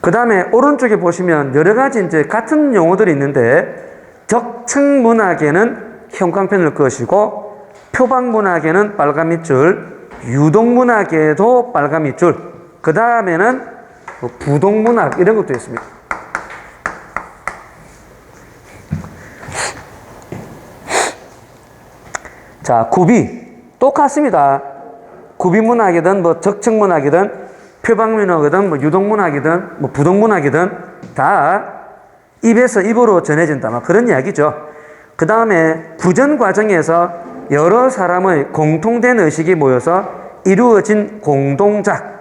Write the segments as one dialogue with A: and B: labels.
A: 그 다음에 오른쪽에 보시면 여러 가지 이제 같은 용어들이 있는데 적층 문학에는 형광펜을 그으시고 표방 문학에는 빨간 밑줄, 유동 문학에도 빨간 밑줄, 그 다음에는 뭐 부동 문학 이런 것도 있습니다. 자, 구비 똑같습니다. 구비 문학이든 뭐 적층 문학이든 표방문학이든 뭐 유동문학이든 뭐 부동문학이든 다 입에서 입으로 전해진다. 막 그런 이야기죠. 그 다음에 부전 과정에서 여러 사람의 공통된 의식이 모여서 이루어진 공동작.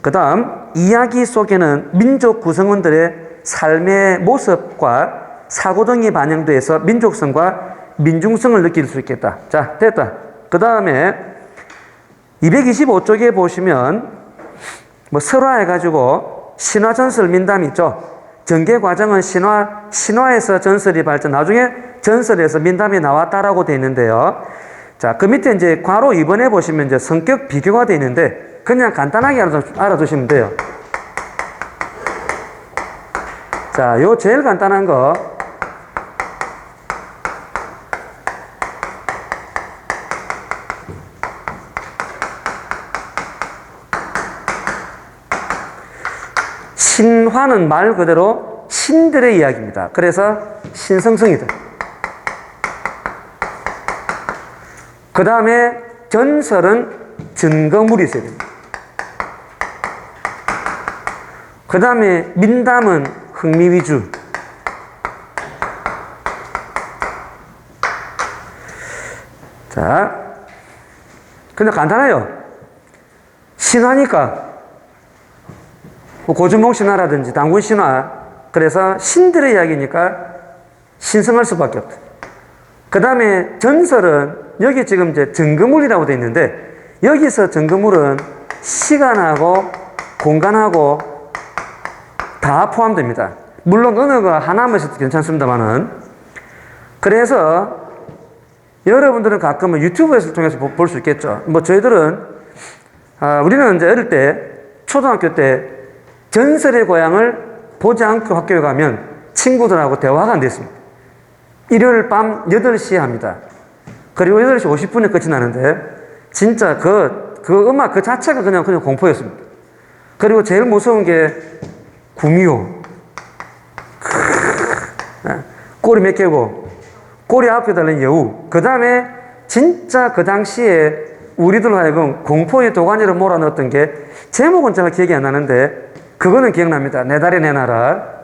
A: 그 다음 이야기 속에는 민족 구성원들의 삶의 모습과 사고 등이 반영돼서 민족성과 민중성을 느낄 수 있겠다. 자, 됐다. 그 다음에 225쪽에 보시면 뭐 설화해가지고 신화 전설 민담 있죠. 전개 과정은 신화, 신화에서 전설이 발전, 나중에 전설에서 민담이 나왔다라고 되어 있는데요. 자, 그 밑에 이제 괄호 2번에 보시면 이제 성격 비교가 되어 있는데 그냥 간단하게 알아두- 알아두시면 돼요. 자, 요 제일 간단한 거. 신화는 말 그대로 신들의 이야기입니다. 그래서 신성성이들. 그 다음에 전설은 증거물이 있어야 됩니다. 그 다음에 민담은 흥미 위주. 자, 근데 간단해요. 신화니까 뭐 고준봉 신화라든지 당군 신화 그래서 신들의 이야기니까 신성할 수밖에 없다. 그 다음에 전설은 여기 지금 이제 증거물이라고 되어 있는데 여기서 증거물은 시간하고 공간하고 다 포함됩니다. 물론 어느 거 하나만 있어도 괜찮습니다만은 그래서 여러분들은 가끔은 유튜브에서 통해서 볼 수 있겠죠. 뭐 저희들은 아, 우리는 이제 어릴 때 초등학교 때 전설의 고향을 보지 않고 학교에 가면 친구들하고 대화가 안 됐습니다. 일요일 밤 8시에 합니다. 그리고 8시 50분에 끝이 나는데, 진짜 그, 그 음악 그 자체가 그냥, 그냥 공포였습니다. 그리고 제일 무서운 게 구미호. 크으, 꼬리 몇 개고, 꼬리 앞에 달린 여우. 그 다음에 진짜 그 당시에 우리들 하여금 공포의 도가니를 몰아넣었던 게 제목은 잘 기억이 안 나는데 그거는 기억납니다. 내 다리 내 나라.